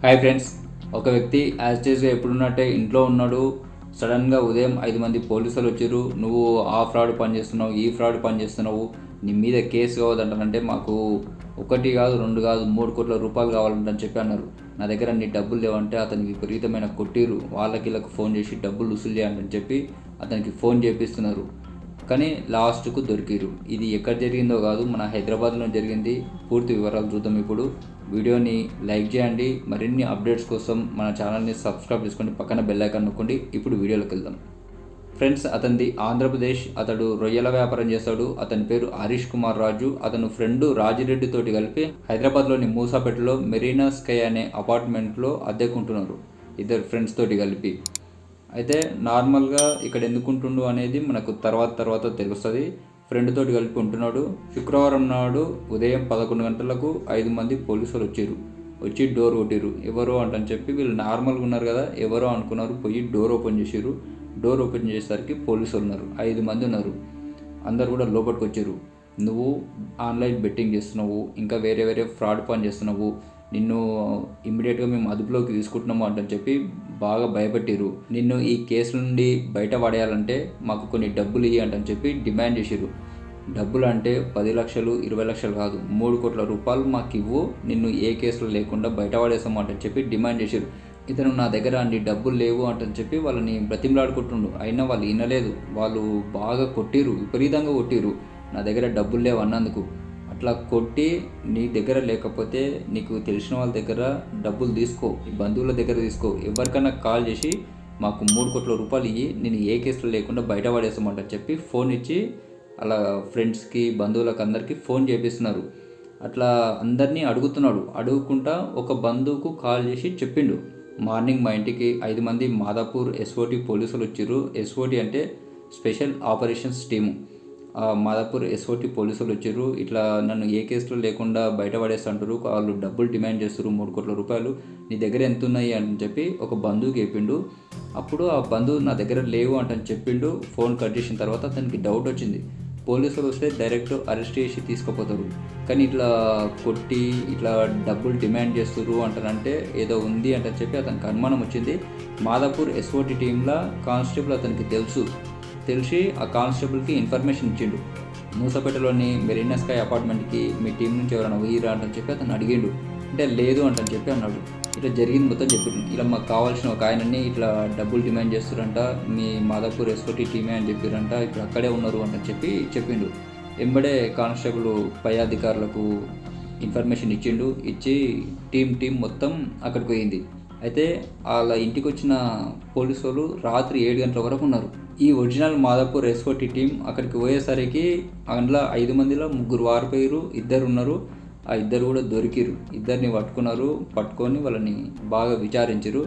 Hi friends ఒక వ్యక్తి as టీజ్గా ఎప్పుడున్నట్టే ఇంట్లో ఉన్నాడు. సడన్గా ఉదయం ఐదు మంది పోలీసులు వచ్చారు. నువ్వు ఆ ఫ్రాడ్ పని చేస్తున్నావు ఈ ఫ్రాడ్ పని చేస్తున్నావు నీ మీద కేసు కావద్దంటానంటే మాకు ఒకటి కాదు రెండు కాదు మూడు కోట్ల రూపాయలు కావాలంటని చెప్పి అన్నారు. నా దగ్గర నీ డబ్బులు లేవంటే అతనికి విపరీతమైన కొట్టిరు వాళ్ళకి వీళ్ళకి ఫోన్ చేసి డబ్బులు వసూలు చేయాలని చెప్పి అతనికి ఫోన్ చేపిస్తున్నారు. కానీ లాస్ట్కు దొరికిరు ఇది ఎక్కడ జరిగిందో కాదు మన హైదరాబాద్లో జరిగింది. పూర్తి వివరాలు చూద్దాం ఇప్పుడు. వీడియోని లైక్ చేయండి. మరిన్ని అప్డేట్స్ కోసం మన ఛానల్ని సబ్స్క్రైబ్ చేసుకోండి పక్కన బెల్ ఐకాన్ నొక్కండి. ఇప్పుడు వీడియోలోకి వెళ్దాం. ఫ్రెండ్స్ అతనిది ఆంధ్రప్రదేశ్ అతడు రొయ్యల వ్యాపారం చేస్తాడు. అతని పేరు హరీష్ కుమార్ రాజు. అతను ఫ్రెండ్ రాజిరెడ్డితోటి కలిపి హైదరాబాద్లోని మూసాపేటలో మెరీనా స్కై అనే అపార్ట్మెంట్లో అద్దెకుంటున్నారు. ఇద్దరు ఫ్రెండ్స్ తోటి కలిపి. అయితే నార్మల్గా ఇక్కడ ఎందుకుంటుండు అనేది మనకు తర్వాత తర్వాత తెలుస్తుంది. ఫ్రెండ్ తోటి కలిపి ఉంటున్నాడు. శుక్రవారం నాడు ఉదయం పదకొండు గంటలకు ఐదు మంది పోలీసులు వచ్చారు. వచ్చి డోర్ కొట్టిరు ఎవరో అంటని చెప్పి వీళ్ళు నార్మల్గా ఉన్నారు కదా ఎవరో అనుకున్నారు పోయి డోర్ ఓపెన్ చేసిరు డోర్ ఓపెన్ చేసేసరికి పోలీసులు ఉన్నారు. ఐదు మంది ఉన్నారు. అందరు కూడా లోపలికి వచ్చారు. నువ్వు ఆన్లైన్ బెట్టింగ్ చేస్తున్నావు ఇంకా వేరే వేరే ఫ్రాడ్ పని చేస్తున్నావు నిన్ను ఇమ్మీడియట్గా మేము అదుపులోకి తీసుకుంటున్నాము అంటని చెప్పి బాగా భయపెట్టిరు నిన్ను ఈ కేసు నుండి బయట పడేయాలంటే మాకు కొన్ని డబ్బులు ఇవ్వి అంటని చెప్పి డిమాండ్ చేసిరు డబ్బులు అంటే పది లక్షలు ఇరవై లక్షలు కాదు మూడు కోట్ల రూపాయలు మాకు ఇవ్వు నిన్ను ఏ కేసులు లేకుండా బయట పడేసాము అంటని చెప్పి డిమాండ్ చేసిరు ఇతను నా దగ్గర అన్ని డబ్బులు లేవు అంటని చెప్పి వాళ్ళని బ్రతిమలాడుకుంటుండు. అయినా వాళ్ళు వినలేదు వాళ్ళు బాగా కొట్టిరు విపరీతంగా కొట్టిరు నా దగ్గర డబ్బులు లేవు అన్నందుకు. అట్లా కొట్టి నీ దగ్గర లేకపోతే నీకు తెలిసిన వాళ్ళ దగ్గర డబ్బులు తీసుకో బంధువుల దగ్గర తీసుకో. ఎవరికైనా కాల్ చేసి మాకు మూడు కోట్ల రూపాయలు ఇవ్వి నేను ఏ కేసులో లేకుండా బయట పడేస్తామంట చెప్పి ఫోన్ ఇచ్చి అలా ఫ్రెండ్స్కి బంధువులకు అందరికీ ఫోన్ చేపిస్తున్నారు. అట్లా అందరినీ అడుగుతున్నాడు. అడుగుకుంటా ఒక బంధువుకు కాల్ చేసి చెప్పిండు. మార్నింగ్ మా ఇంటికి ఐదు మంది మాదాపూర్ ఎస్ఓటి పోలీసులు వచ్చారు ఎస్ఓటి అంటే special operations team. Madhapur SOT పోలీసులు వచ్చారు. ఇట్లా నన్ను ఏ కేసులో లేకుండా బయటపడేస్తుంటారు. వాళ్ళు డబ్బులు డిమాండ్ చేస్తారు మూడు కోట్ల రూపాయలు. నీ దగ్గర ఎంత ఉన్నాయి అని చెప్పి ఒక బంధువుకి చెప్పిండు. అప్పుడు ఆ బంధువు నా దగ్గర లేవు అంటని చెప్పిండు. ఫోన్ కట్ చేసిన తర్వాత అతనికి డౌట్ వచ్చింది. పోలీసులు వస్తే డైరెక్ట్ అరెస్ట్ చేసి తీసుకుపోతారు. కానీ ఇట్లా కొట్టి ఇట్లా డబ్బులు డిమాండ్ చేస్తారు అంటారంటే ఏదో ఉంది అంటని చెప్పి అతనికి అనుమానం వచ్చింది. మాదాపూర్ ఎస్ఓటి టీంలో కానిస్టేబుల్ అతనికి తెలుసు. తెలిసి ఆ కానిస్టేబుల్కి ఇన్ఫర్మేషన్ ఇచ్చిండు. మూసపేటలోని మెరీనా స్కై అపార్ట్మెంట్కి మీ టీం నుంచి ఎవరైనా పోయిరా అంటని చెప్పి అతను అడిగిండు. అంటే లేదు అంటని చెప్పి అన్నాడు. ఇట్లా జరిగింది మొత్తం చెప్పారు ఇలా మాకు కావాల్సిన ఒక ఆయనని ఇట్లా డబ్బులు డిమాండ్ చేస్తారంట మీ మాదాపూర్ ఎస్కోటి టీమే అని చెప్పారంట ఇప్పుడు అక్కడే ఉన్నారు అంటని చెప్పి చెప్పిండు. ఎంబడే కానిస్టేబుల్ పై అధికారులకు ఇన్ఫర్మేషన్ ఇచ్చిండు. ఇచ్చి టీం టీం మొత్తం అక్కడికి పోయింది. అయితే వాళ్ళ ఇంటికి వచ్చిన పోలీసు వాళ్ళు రాత్రి ఏడు గంటల వరకు ఉన్నారు. ఈ ఒరిజినల్ మాదాపూర్ ఎస్ఓటి టీం అక్కడికి పోయేసరికి అందులో ఐదు మందిలో ముగ్గురు వారిపోయారు ఇద్దరు ఉన్నారు. ఆ ఇద్దరు కూడా దొరికిరు ఇద్దరిని పట్టుకున్నారు పట్టుకొని వాళ్ళని బాగా విచారించరు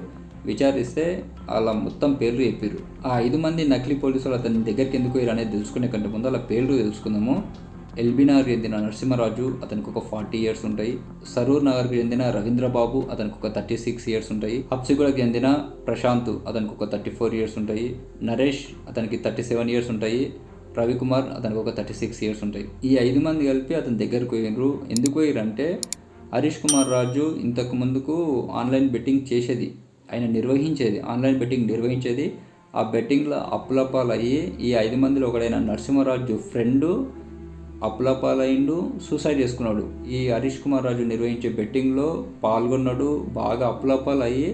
విచారిస్తే వాళ్ళ మొత్తం పేర్లు చెప్పారు ఆ ఐదు మంది నకిలీ పోలీసులు అతని దగ్గరికి ఎందుకు పోయారు అనేది తెలుసుకునే కంటే ముందు వాళ్ళ పేర్లు తెలుసుకుందాము. ఎల్బీ నగర్కి చెందిన నరసింహరాజు అతనికి ఒక ఫార్టీ ఇయర్స్ ఉంటాయి. సరూర్ నగర్కి చెందిన రవీంద్రబాబు అతనికి ఒక థర్టీ సిక్స్ ఇయర్స్ ఉంటాయి. హబ్సిగూడకు చెందిన ప్రశాంత్ అతనికి ఒక థర్టీ ఫోర్ ఇయర్స్ ఉంటాయి. నరేష్ అతనికి థర్టీ సెవెన్ ఇయర్స్ ఉంటాయి. రవికుమార్ అతనికి ఒక థర్టీ సిక్స్ ఇయర్స్ ఉంటాయి. ఈ ఐదు మంది కలిపి అతని దగ్గరకు పోయినరు ఎందుకు పోయారు అంటే హరీష్ కుమార్ రాజు ఇంతకు ముందుకు ఆన్లైన్ బెట్టింగ్ చేసేది. ఆయన నిర్వహించేది ఆన్లైన్ బెట్టింగ్ నిర్వహించేది. ఆ బెట్టింగ్లో అప్పులపాలు అయ్యి ఈ ఐదు మందిలో ఒకడైన నరసింహరాజు ఫ్రెండు అప్పులపాలైండు సూసైడ్ చేసుకున్నాడు. ఈ హరీష్ కుమార్ రాజు నిర్వహించే బెట్టింగ్లో పాల్గొన్నాడు. బాగా అప్పులపాలు అయ్యి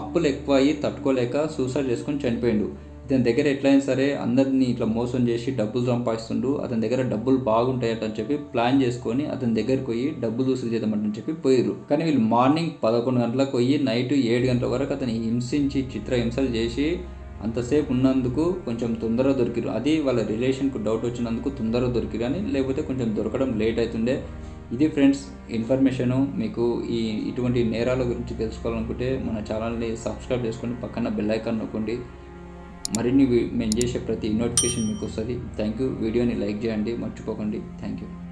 అప్పులు ఎక్కువ అయ్యి తట్టుకోలేక సూసైడ్ చేసుకొని చనిపోయిండు. ఇతని దగ్గర ఎట్లయినా సరే అందరినీ ఇట్లా మోసం చేసి డబ్బులు సంపాదిస్తుండు. అతని దగ్గర డబ్బులు బాగుంటాయట అని చెప్పి ప్లాన్ చేసుకొని అతని దగ్గరికి పోయి డబ్బులు వసూలు చేద్దామని చెప్పి పోయిరు కానీ వీళ్ళు మార్నింగ్ పదకొండు గంటలకు పోయి నైట్ ఏడు గంటల వరకు అతని హింసించి చిత్ర హింసలు చేసి అంతసేపు ఉన్నందుకు కొంచెం తొందరగా దొరికిరు. అది వాళ్ళ రిలేషన్కు డౌట్ వచ్చినందుకు తొందరగా దొరికిరు అని లేకపోతే కొంచెం దొరకడం లేట్ అవుతుండే ఇది ఫ్రెండ్స్ ఇన్ఫర్మేషను మీకు ఈ ఇటువంటి నేరాల గురించి తెలుసుకోవాలనుకుంటే మన ఛానల్ని సబ్స్క్రైబ్ చేసుకొని పక్కన బెల్ ఐకాన్ నొక్కండి. మరిన్ని మేము చేసే ప్రతి నోటిఫికేషన్ మీకు వస్తుంది. థ్యాంక్ యూ వీడియోని లైక్ చేయండి మర్చిపోకండి. Thank you